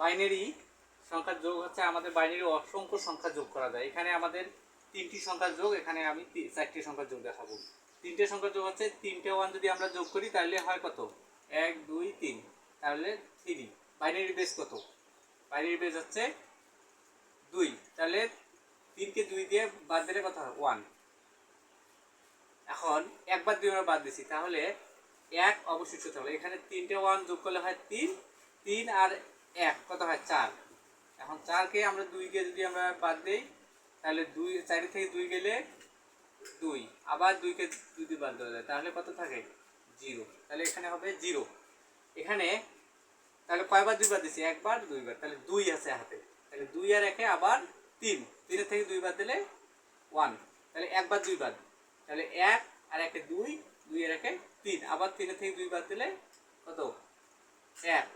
Binary সংখ্যার যোগ হচ্ছে আমাদের বাইনারি অসংখ্য সংখ্যা যোগ করা যায়। এখানে আমাদের তিনটি সংখ্যার যোগ, এখানে আমি চারটি সংখ্যার যোগ দেখাবো। তিনটে সংখ্যার যোগ হচ্ছে তিনটে ওয়ান যদি আমরা যোগ করি, তাহলে হয় কত? এক, দুই, তিন। তাহলে থ্রি বাইনারি বেস কত? বাইনারি বেস হচ্ছে দুই। তাহলে তিনকে দুই দিয়ে বাদ দিলে কত হয়? ওয়ান এখন একবার দুই আমরা বাদ দিছি, তাহলে এক অবশিষ্ট থাকল। এখানে তিনটে ওয়ান যোগ করলে হয় তিন। তিন আর এক কত হয় চার এখন চারকে আমরা দুইকে যদি আমরা বাদ দিই, তাহলে দুই, চারি থেকে দুই গেলে দুই। আবার দুইকে দুই দিয়ে বাদ দেওয়া যায়, তাহলে কত থাকে? জিরো। তাহলে এখানে হবে জিরো। এখানে তাহলে কয়বার দুইবার দিছি? একবার, দুইবার। তাহলে দুই আছে হাতে। তাহলে দুই আর একে আবার তিন। তিনের থেকে দুই বাদ দিলে ওয়ান। তাহলে একবার দুই বাদ। তাহলে এক আর একে দুই দুই আর একে তিন। আবার তিনের থেকে দুই বাদ দিলে কত? এক।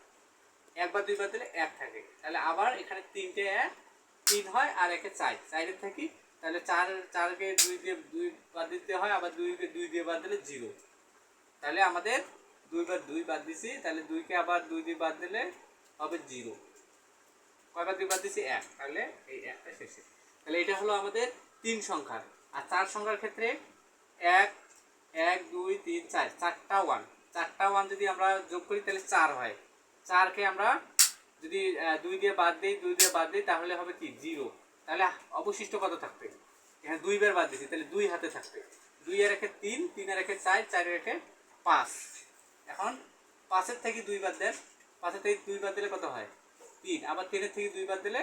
একবার দুই বাদ দিলে এক থাকে। তাহলে আবার এখানে তিনটে এক, তিন হয় আর একে চার। চারের থাকি, তাহলে চার, চারকে দুই দিয়ে দুই বাদ দিতে হয়, আবার দুইকে, দুই দিয়ে বাদ দিলে জিরো। তাহলে আমাদের দুইবার দুই বাদ দিছি, তাহলে দুইকে আবার দুই দিয়ে বাদ দিলে হবে জিরো। কয়বার দুই বাদ দিছি? এক। তাহলে এই একটা শেষে। তাহলে এটা হলো আমাদের তিন সংখ্যার। আর চার সংখ্যার ক্ষেত্রে এক এক, দুই, তিন, চার। চারটা ওয়ান চারটা ওয়ান যদি আমরা যোগ করি, তাহলে চার হয়। চারকে আমরা যদি দুই দিয়ে বাদ দিই দুই দিয়ে বাদ দিই, তাহলে হবে কি? জিরো তাহলে অবশিষ্ট কত থাকবে? এখানে দুইবার বাদ দিছি, তাহলে দুই হাতে থাকবে। দুই এর একে তিন তিন এর একে চার চার একে পাঁচ। এখন পাঁচের থেকে দুই বাদ দেন। পাঁচের থেকে দুই বাদ দিলে কত হয়? তিন। আবার তিনের থেকে দুই বাদ দিলে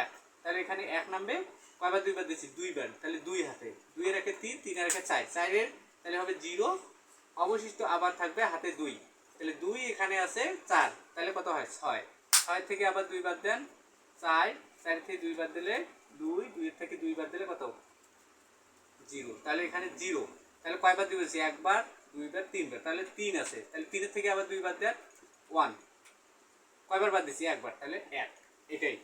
এক। তাহলে এখানে এক নামবে। কয়বার দুইবার দিচ্ছি দুইবার তাহলে দুই হাতে। দুই এর তিন তিন এর একে চার। চারের তাহলে হবে জিরো অবশিষ্ট আবার থাকবে হাতে দুই। তাহলে দুই এখানে আছে চার। তাহলে কত হয়? ছয়। ছয় থেকে আবার দুই বাদ দেন। চার চার থেকে দুই বাদ দিলে দুই দুই থেকে দুই বাদ দিলে কত? জিরো। তাহলে এখানে জিরো। তাহলে কয়বার দুই বলছি একবার দুইবার তিনবার তাহলে তিন আছে। তাহলে তিনের থেকে আবার দুই বাদ দেন। ওয়ান। কয়বার বাদ দিয়েছি একবার। তাহলে এক। এটাই।